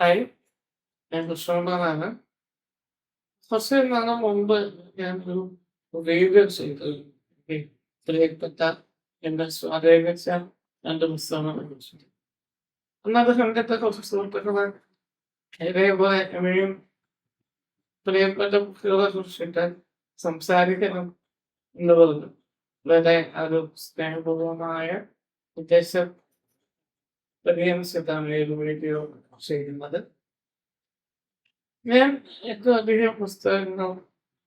Hi ഞാൻ കൃഷ്ണകുമാറാണ് കുറച്ച് നാളെ മുമ്പ് ഞാൻ ഒരു റീവ്യൂ ചെയ്തു. പ്രിയപ്പെട്ട എന്റെ സ്വാധീനിച്ച രണ്ട് പുസ്തകങ്ങളെ കുറിച്ച് അന്നത് കണ്ടിട്ട് കുറച്ച് സുഹൃത്തുക്കളെ ഇതേപോലെ എന്നെയും പ്രിയപ്പെട്ട കുട്ടികളെ കുറിച്ചിട്ട് സംസാരിക്കണം എന്ന് പറഞ്ഞു. വളരെ ഒരു സ്നേഹപൂർവമായ ഉദ്ദേശം. പരിഗണിച്ചിട്ടാണ് ഏത് വീഡിയോ ചെയ്യുന്നത് ഞാൻ ഏറ്റവും അധികം പുസ്തകങ്ങൾ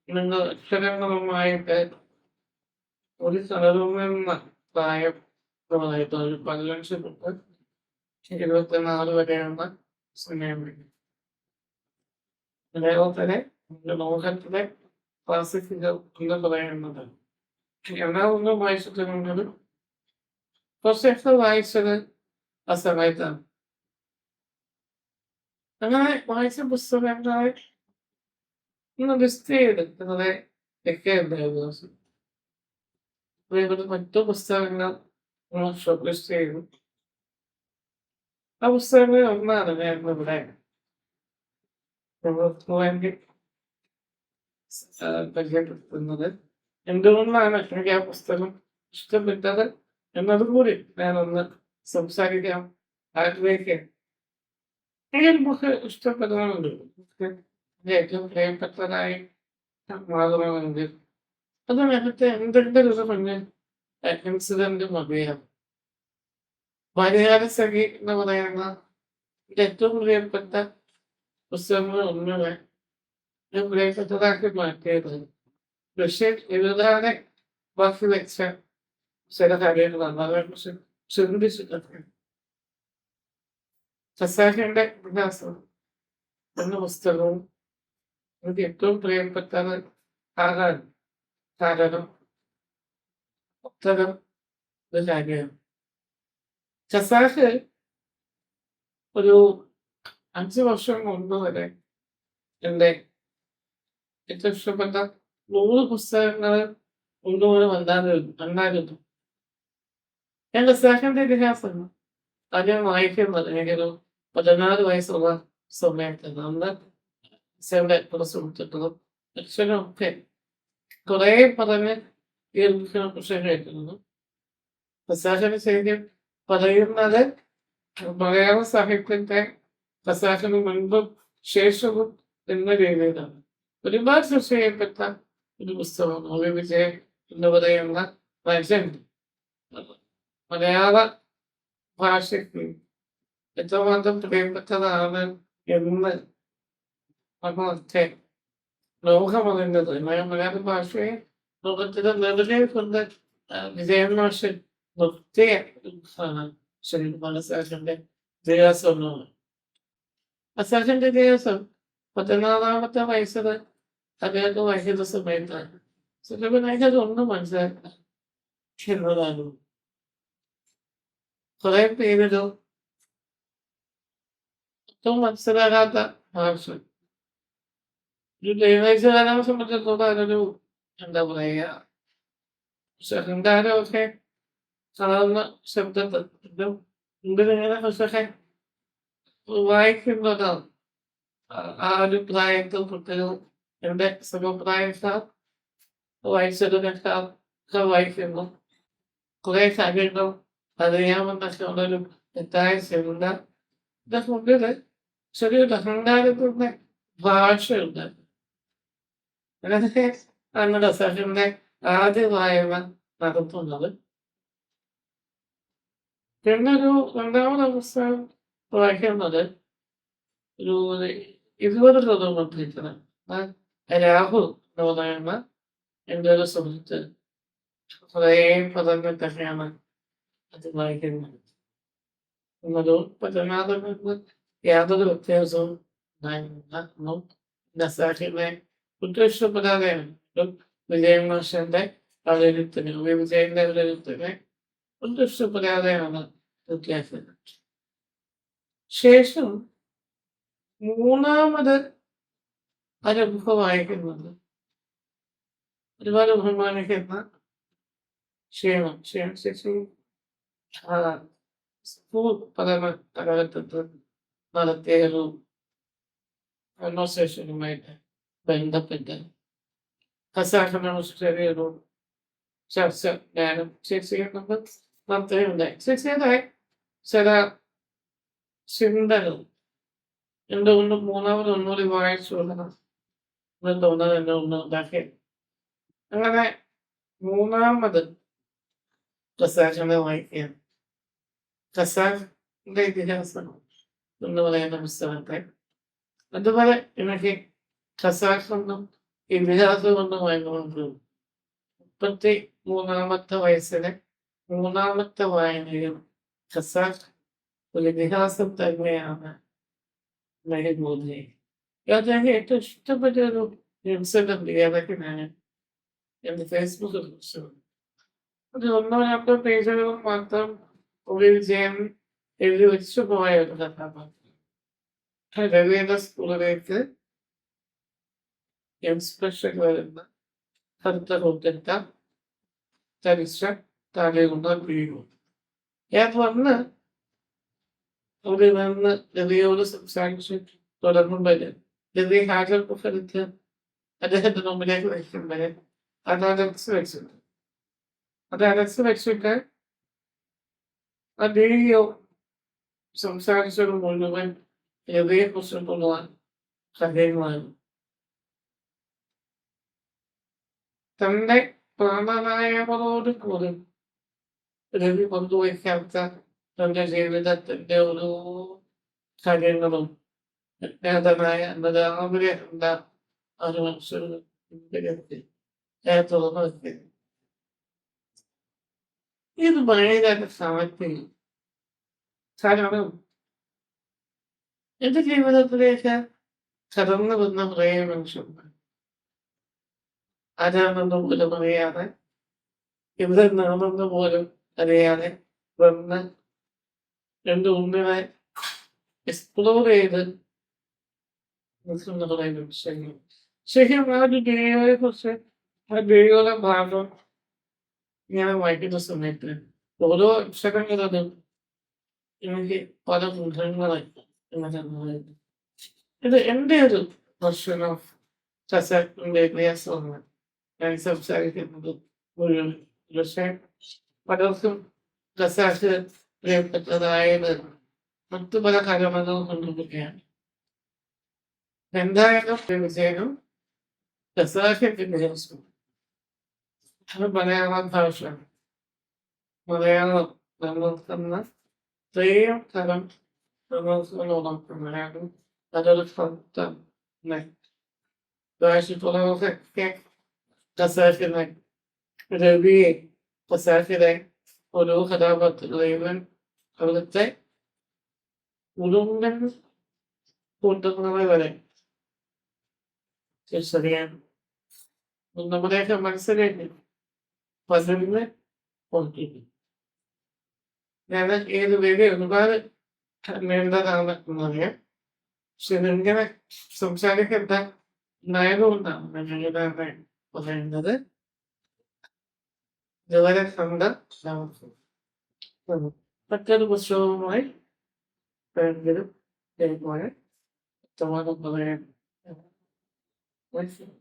നിങ്ങൾ അക്ഷരങ്ങളുമായിട്ട് ഒരു പ്രായം തോന്നായിട്ട് ഒരു പതിനഞ്ച് ഇരുപത്തിനാല് വരെയാണ് സമയം അതേപോലെ തന്നെ ലോകത്തിലെ ക്ലാസിക്കുകൾ എന്ന് പറയുന്നത്. എല്ലാ ഒന്നും വായിച്ചിട്ടുണ്ടെങ്കിലും കുറച്ചൊക്കെ വായിച്ചത് ആ സമയത്താണ്. അങ്ങനെ വായിച്ച പുസ്തകങ്ങളെ ലിസ്റ്റ് ചെയ്തെടുക്കുന്നത് ഒക്കെ ഉണ്ടായിരുന്നു അതേപോലെ മറ്റു പുസ്തകങ്ങൾ ഷോർട്ട് ലിസ്റ്റ് ചെയ്തു. ആ പുസ്തകങ്ങളിൽ ഒന്നാണ് ഞാൻ ഇവിടെ പരിചയപ്പെടുത്തുന്നത്. എന്തുകൊണ്ടാണ് എനിക്ക് ആ പുസ്തകം ഇഷ്ടപ്പെട്ടത്? എന്നതുകൂടി ഞാനൊന്ന് സംസാരിക്കാം ആഗ്രഹിക്കാം എനിക്ക് ബുക്ക് ഇഷ്ടപ്പെടുന്നുണ്ട് ഏറ്റവും പ്രിയപ്പെട്ടതായി മാറണമെങ്കിൽ അത് നേരത്തെ എന്തെങ്കിലും ഒരു മുന്നിൽ ഇൻസിഡന്റ് മതിയാണ് മലയാള സഖി എന്ന് പറയുന്ന ഏറ്റവും പ്രിയപ്പെട്ട പുസ്തകങ്ങൾ ഒന്നുമേ പ്രിയപ്പെട്ടതാക്കി മാറ്റിയത് പക്ഷേ എഴുതാതെ ബാക്കി വെച്ച ചില കാര്യങ്ങളാണ് അതേക്കുറിച്ച് ചിന്തിച്ചിട്ടൊക്കെ ഖസാഖിന്റെ ഇതിഹാസം എന്ന പുസ്തകവും എനിക്ക് ഏറ്റവും പ്രിയപ്പെട്ടത് ആകാൻ കാരണം പുസ്തകം ഒരു കാര്യമാണ്. ഖസാഖ് ഒരു അഞ്ച് വർഷം മുമ്പ് വരെ എന്റെ ഏറ്റവും ഇഷ്ടപ്പെട്ട നൂറ് പുസ്തകങ്ങൾ കൊണ്ടുപോലും വന്നായിരുന്നു വന്നായിരുന്നു. ഞാൻ ഖസാഖിന്റെ ഇതിഹാസം ആദ്യം വായിക്കുന്നത് എനിക്കൊരു പതിനാല് വയസ്സുള്ള സമയത്ത് അന്ന് സെവിടെ കുറച്ച് കൊടുത്തിട്ടതും അച്ഛനും ഒക്കെ കുറെ പറഞ്ഞ് ഈ ബുക്കിനെ കുറിച്ച് കേട്ടിരുന്നു ഖസാഖിന് ശരിക്കും പറയുന്നത് മലയാള സാഹിത്യത്തെ ഖസാഖിന് മുൻപും ശേഷവും എന്ന രീതിയിലാണ് ഒരുപാട് ചർച്ച ചെയ്യപ്പെട്ട ഒരു പുസ്തകം നോവി വിജയൻ എന്ന് പറയുന്ന മനുഷ്യൻ മലയാള ഭാഷയ്ക്ക് എത്രമാത്രം പ്രിയപ്പെട്ടതാണ് എന്ന് നമ്മളൊക്കെ ലോകമറിഞ്ഞത് മലയാള ഭാഷയെ ലോകത്തിന്റെ നെടുകെ കൊണ്ട് വിജയൻ ഭാഷ നിർത്തിയ ശരിക്കും മനസ്സാഖിന്റെ ഇതിഹാസം എന്നാണ് അസാഖിന്റെ ഇതിഹാസം പതിനാലാമത്തെ വയസ്സിൽ അദ്ദേഹത്തെ വഹിക്കുന്ന സമയത്താണ്. ചിലപ്പോൾ അതൊന്നും മനസ്സിലാക്കില്ല എന്നതാണ് കുറെ പേരിലോ ഒട്ടും മനസ്സിലാകാത്ത ആവശ്യം. ഒരു ദൈവജാലനെ സംബന്ധിച്ചിടത്തോളം അതൊരു എന്താ പറയുക ശഹങ്കാരമൊക്കെ സാധാരണ ശബ്ദത്തിലും മുമ്പിലിങ്ങനെ പക്ഷേ വായിക്കുന്നതാണ് ആ ഒരു പ്രായത്തിൽ കുട്ടികൾ എന്റെ സമപ്രായക്കാർ വായിച്ചതിനേക്കാൾ ഒക്കെ വായിക്കുന്നു. കുറെ കാര്യങ്ങൾ അറിയാമെന്നൊക്കെ ഉള്ളൊരു തെറ്റായ ചിന്ത. ഇതൊക്കെ ഉള്ളിൽ ചെറിയൊരു അഹങ്കാരത്തിന്റെ ഭാഷയുണ്ട്. അങ്ങനെ നമ്മുടെ സഹിന്റെ ആദ്യ വായന നടത്തുന്നത് പിന്നൊരു രണ്ടാമത് പുസ്തകം വായിക്കുന്നത് ഒരു ഇരുപത് ഋതുമന്ത്രിച്ചത് രാഹുൽ എന്ന് പറയുന്ന എന്റെ ഒരു സുഹൃത്ത് കുറേ പദങ്ങൾ തന്നെയാണ് അത് വായിക്കുന്നത്. എന്നൊരു പതിനാറുകൾക്ക് യാതൊരു വ്യത്യാസവും നസാഹിനെ ഒട്ടും ഇഷ്ടപ്പെടാതെയാണ് വിജയൻ മാഷന്റെ അവരെഴുത്തിന് വിജയന്റെ അവരെഴുത്തിന് ഒട്ടും ഇഷ്ടപ്പെടാതെയാണ് വ്യത്യാസം. ശേഷം മൂന്നാമത് അനുഭവം വായിക്കുന്നത് ഒരുപാട് ബഹുമാനിക്കുന്ന ക്ഷേമം. ക്ഷേമ ശേഷി സ്കൂൾ പഠന നടത്തിയ ഒരു കോൺവെർസേഷനുമായിട്ട് ബന്ധപ്പെട്ട് ഖസാക്കിനെ ചർച്ച ഞാനും ചേച്ചിയും നമ്മൾ നടത്തുകയുണ്ടായി ചേച്ചിയുടെ ചില ചിന്തകൾ എന്തുകൊണ്ട് മൂന്നാമത് ഒന്നുകൂടി വായിച്ചു കൊടുക്കണം എന്ന് തോന്നുന്നത് എന്നെ ഒന്ന് ഉണ്ടാക്കി അങ്ങനെ മൂന്നാമത് ഖസാക്കിനെ വായിക്കുകയാണ് ഖസാക്കിന്റെ ഇതിഹാസം എന്ന് പറയുന്ന പുസ്തകത്തെ. അതുപോലെ എനിക്ക് ഖസാഖൊന്നും ഇതിഹാസമൊന്നും വായിക്കുന്നത് മുപ്പത്തി മൂന്നാമത്തെ വയസ്സിലെ മൂന്നാമത്തെ വായനയിൽ ഖസാഖ് ഒരു ഇതിഹാസം തന്നെയാണ് മെഹബൂബി അതെനിക്ക് ഏറ്റവും ഇഷ്ടപ്പെട്ട ഒരു ഇൻസിഡന്റ് ഏതൊക്കെ ഞാൻ എന്റെ ഫേസ്ബുക്കിൽ കുറിച്ചു അത് ഒന്നോ രണ്ടോ പേജുകൾ മാത്രം ഒരു വിജയം എഴുതി വെച്ചു പോയ ഒരു കഥാപാത്രം രവീന്ദ്ര സ്കൂളിലേക്ക് എക്സ്പ്രഷൻ വരുന്ന കറുത്ത കൊത്തിട്ട തരിച്ച തലയുണ്ട വീഴും ഞാൻ വന്ന് അവിടെ നിന്ന് രവിയോട് സംസാരിച്ച് തുടർന്നുമ്പോൾ രവി ഹാജർ പുസ്തകത്ത് അദ്ദേഹത്തിന്റെ മുമ്പിലേക്ക് വയ്ക്കുമ്പോൾ അത് അലക്സ് വെച്ചിട്ട് അത് അലക്സ് വെച്ചിട്ട് ആ വീഡിയോ സംസാരിച്ചത് മുഴുവൻ രവിയെക്കുറിച്ചിട്ടുള്ള കാര്യങ്ങളാണ് തന്റെ പ്രാണനായവരോട് കൂടി രവി പങ്കുവയ്ക്കാത്ത തന്റെ ജീവിതത്തിന്റെ ഓരോ കാര്യങ്ങളും അജ്ഞാതനായ രാവിലെ കണ്ട ഒരു മനുഷ്യർക്ക് തുറന്നു വെക്കുന്നു. ഇത് ഭയങ്കര സമയത്തിൽ കാരണം എന്റെ ജീവിതത്തിലേക്ക് കടന്നു വന്ന കുറേ മനുഷ്യന്മാർ ആരാണെന്ന് പോലും അറിയാതെ ഇവിടെ നിന്നാണെന്ന് പോലും അറിയാതെ വന്ന് എന്റെ ഉണ്ണിനെ എക്സ്പ്ലോർ ചെയ്ത് നിൽക്കുന്ന കുറേ വിഷയങ്ങൾ ശരിക്കും ആ ഒരു ഡേയെ കുറിച്ച് ആ ഡേയുടെ ഭാഗം ഇങ്ങനെ വായിക്കുന്ന സമയത്ത് ഓരോ അക്ഷരങ്ങളും എനിക്ക് പല ഇങ്ങനെ ഇത് എന്റെ ഒരു വെർഷൻ ഓഫ് സസാക്കിന്റെ വ്യത്യാസമാണ് ഞാൻ സംസാരിക്കുന്നത് മുഴുവൻ. പക്ഷേ പലർക്കും ഖസാക്ക് പ്രിയപ്പെട്ടതായത് മറ്റു പല കാര്യങ്ങളും കൊണ്ടുപോവുകയാണ് എന്തായാലും വിജയനും ഖസാക്കിന്റെ വിജയം അത് മലയാളം ഭാഷ Malayalam Dreyer tarım, kırmızılı olan kırmalardım. Kadarı farklı ne? Doğaçlık olan olacak ki tasarruf etmek. Ödevi tasarruf ederek olduğu kadar batırılayımın kabalıkta bulunmanın ortamına göre gösteriyen bundan buraya kadar bahsedelim. Fazla bilmek, 10 devlet geri veriyor. Bari kendilerinde devlet kullanıyor. Senin gene sosyal hizmetten nail oldu. Mecburiyelerde olayındadır. Devlet sandan devlet kullanıyor. Fakat bu sorun var. Ben gelip gelip var. Tamam, kolay. Neyse.